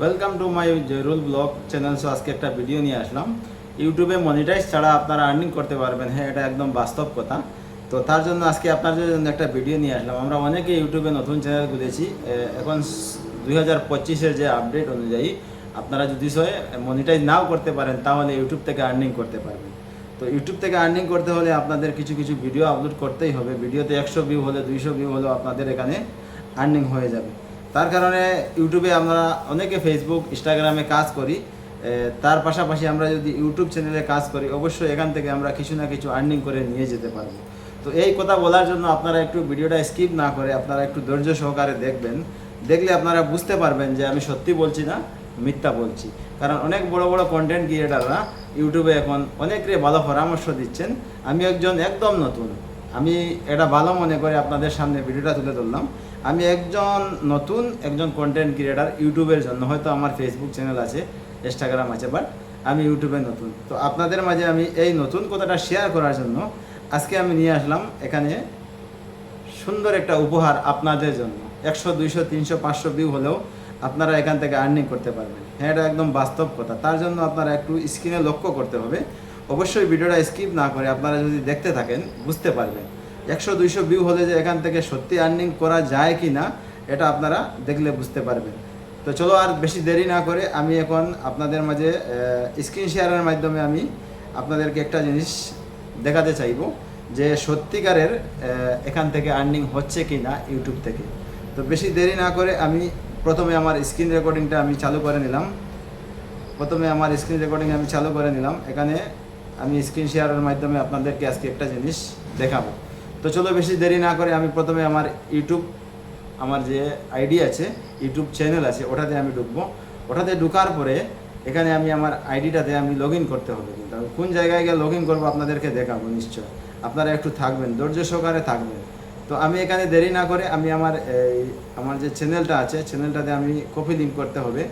Welcome to my Joyrul blog channel so আজকে একটা video নিয়ে আসলাম। ইউটিউবে মনিটাইজ ছাড়া আপনারা আর্নিং করতে পারবেন। হ্যাঁ এটা একদম বাস্তব কথা। তো তার জন্য আজকে আপনাদের জন্য একটা ভিডিও নিয়ে আসলাম। আমরা অনেকে ইউটিউবে নতুন চ্যানেল খুলেছি। এখন দুই হাজার পঁচিশের যে আপডেট অনুযায়ী আপনারা যদি সয় মনিটাইজ নাও করতে পারেন, তাহলে ইউটিউব থেকে আর্নিং করতে পারবেন। তো ইউটিউব থেকে আর্নিং করতে হলে আপনাদের কিছু কিছু ভিডিও আপলোড করতেই হবে। ভিডিওতে একশো ভিউ হলে, দুইশো ভিউ হলেও আপনাদের এখানে আর্নিং হয়ে যাবে। তার কারণে ইউটিউবে আমরা অনেকে ফেসবুক ইনস্টাগ্রামে কাজ করি। তার পাশাপাশি আমরা যদি ইউটিউব চ্যানেলে কাজ করি, অবশ্যই এখান থেকে আমরা কিছু না কিছু আর্নিং করে নিয়ে যেতে পারব। তো এই কথা বলার জন্য আপনারা একটু ভিডিওটা স্কিপ না করে আপনারা একটু ধৈর্য সহকারে দেখবেন। দেখলে আপনারা বুঝতে পারবেন যে আমি সত্যি বলছি না, মিথ্যা বলছি। কারণ অনেক বড় বড় কন্টেন্ট ক্রিয়েটাররা ইউটিউবে এখন অনেকরে ভালো পরামর্শ দিচ্ছেন। আমি একজন একদম নতুন। আমি এটা ভালো মনে করে আপনাদের সামনে ভিডিওটা তুলে ধরলাম। আমি একজন নতুন একজন কন্টেন্ট ক্রিয়েটার ইউটিউবের জন্য, হয়তো আমার ফেসবুক চ্যানেল আছে ইনস্টাগ্রাম আছে বাট আমি ইউটিউবে নতুন। তো আপনাদের মাঝে আমি এই নতুন কথাটা শেয়ার করার জন্য আজকে আমি নিয়ে আসলাম এখানে সুন্দর একটা উপহার আপনাদের জন্য। একশো, দুইশো, তিনশো, পাঁচশো ভিউ হলেও আপনারা এখান থেকে আর্নিং করতে পারবেন। হ্যাঁ এটা একদম বাস্তব কথা। তার জন্য আপনারা একটু স্ক্রিনে লক্ষ্য করতে হবে। অবশ্যই ভিডিওটা স্কিপ না করে আপনারা যদি দেখতে থাকেন, বুঝতে পারবেন। একশো, দুইশো ভিউ হলে যে এখান থেকে সত্যি আর্নিং করা যায় কি না এটা আপনারা দেখলে বুঝতে পারবেন। তো চলো আর বেশি দেরি না করে আমি এখন আপনাদের মাঝে স্ক্রিন শেয়ারের মাধ্যমে আমি আপনাদেরকে একটা জিনিস দেখাতে চাইব, যে সত্যিকারের এখান থেকে আর্নিং হচ্ছে কি না ইউটিউব থেকে। তো বেশি দেরি না করে আমি প্রথমে আমার স্ক্রিন রেকর্ডিংটা আমি চালু করে নিলাম। প্রথমে আমার স্ক্রিন রেকর্ডিং আমি চালু করে নিলাম। এখানে আমি স্ক্রিন শেয়ারের মাধ্যমে আপনাদেরকে আজকে একটা জিনিস দেখাবো। তো চলো বেশি দেরি না করে আমি প্রথমে আমার ইউটিউব আমার যে আইডি আছে ইউটিউব চ্যানেল আছে, ওটাতে আমি ঢুকবো। ওটাতে ঢুকার পরে এখানে আমি আমার আইডিটাতে আমি লগ করতে হবে কিন্তু। আমি কোন জায়গায় গিয়ে লগ ইন করব আপনাদেরকে দেখাবো নিশ্চয়। আপনারা একটু থাকবেন, ধৈর্য সহকারে থাকবেন। তো আমি এখানে দেরি না করে আমি আমার এই, আমার যে চ্যানেলটা আছে চ্যানেলটাতে আমি কপি লিঙ্ক করতে হবে।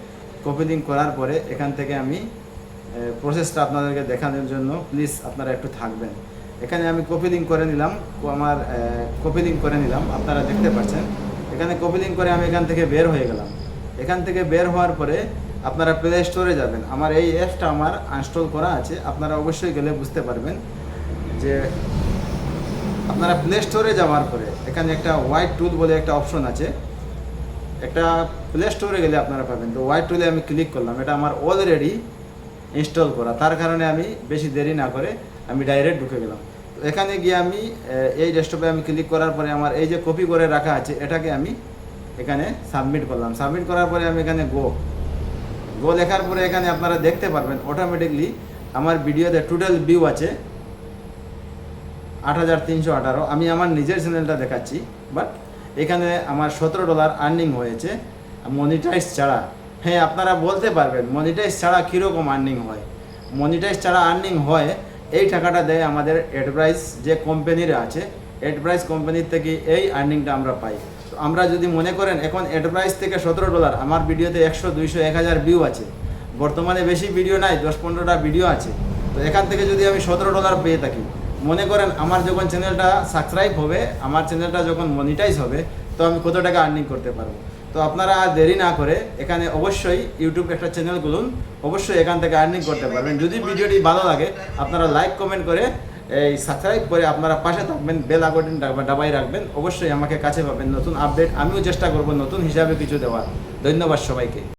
কপি লিঙ্ক করার পরে এখান থেকে আমি প্রসেসটা আপনাদেরকে দেখানোর জন্য। প্লিজ আপনারা একটু থাকবেন। এখানে আমি কপি লিঙ্ক করে নিলাম। আমার কপি লিঙ্ক করে নিলাম। আপনারা দেখতে পাচ্ছেন। এখানে কপি লিঙ্ক করে আমি এখান থেকে বের হয়ে গেলাম। এখান থেকে বের হওয়ার পরে আপনারা প্লে স্টোরে যাবেন। আমার এই অ্যাপসটা আমার আনস্টল করা আছে। আপনারা অবশ্যই গেলে বুঝতে পারবেন যে আপনারা প্লে স্টোরে যাওয়ার পরে এখানে একটা হোয়াইট টুল বলে একটা অপশন আছে। একটা প্লে স্টোরে গেলে আপনারা পাবেন। তো হোয়াইট টুলে আমি ক্লিক করলাম। এটা আমার অলরেডি ইনস্টল করা। তার কারণে আমি বেশি দেরি না করে আমি ডাইরেক্ট ঢুকে গেলাম। এখানে গিয়ে আমি এই ডেস্কটপে আমি ক্লিক করার পরে আমার এই যে কপি করে রাখা আছে, এটাকে আমি এখানে সাবমিট করলাম। সাবমিট করার পরে আমি এখানে গো গো লেখার পরে এখানে আপনারা দেখতে পারবেন অটোমেটিকলি আমার ভিডিওতে টোটাল ভিউ আছে আট হাজার তিনশো আঠারো। আমি আমার নিজের চ্যানেলটা দেখাচ্ছি বাট এখানে আমার সতেরো ডলার আর্নিং হয়েছে। মনিটাইজ ছাড়া। হ্যাঁ আপনারা বলতে পারবেন মনিটাইজ ছাড়া কীরকম আর্নিং হয়? মনিটাইজ ছাড়া আর্নিং হয়, এই টাকাটা দেয় আমাদের এডপ্রাইজ যে কোম্পানির আছে এডপ্রাইজ কোম্পানির থেকে এই আর্নিংটা আমরা পাই। তো আমরা যদি মনে করেন, এখন এডপ্রাইজ থেকে সতেরো ডলার আমার ভিডিওতে একশো, দুইশো, এক হাজার ভিউ আছে। বর্তমানে বেশি ভিডিও নাই, দশ, পনেরোটা ভিডিও আছে। তো এখান থেকে যদি আমি সতেরো ডলার পেয়ে থাকি, মনে করেন আমার যখন চ্যানেলটা সাবস্ক্রাইব হবে, আমার চ্যানেলটা যখন মনিটাইজ হবে, তো আমি কত টাকা আর্নিং করতে পারব? তো আপনারা দেরি না করে এখানে অবশ্যই ইউটিউব একটা চ্যানেল খুলুন। অবশ্যই এখান থেকে আর্নিং করতে পারবেন। যদি ভিডিওটি ভালো লাগে, আপনারা লাইক কমেন্ট করে এই সাবস্ক্রাইব করে আপনারা পাশে থাকবেন বেল আগটিন ডাবাই রাখবেন। অবশ্যই আমাকে কাছে পাবেন নতুন আপডেট আমিও চেষ্টা করব নতুন হিসাবে কিছু দেওয়ার। ধন্যবাদ সবাইকে।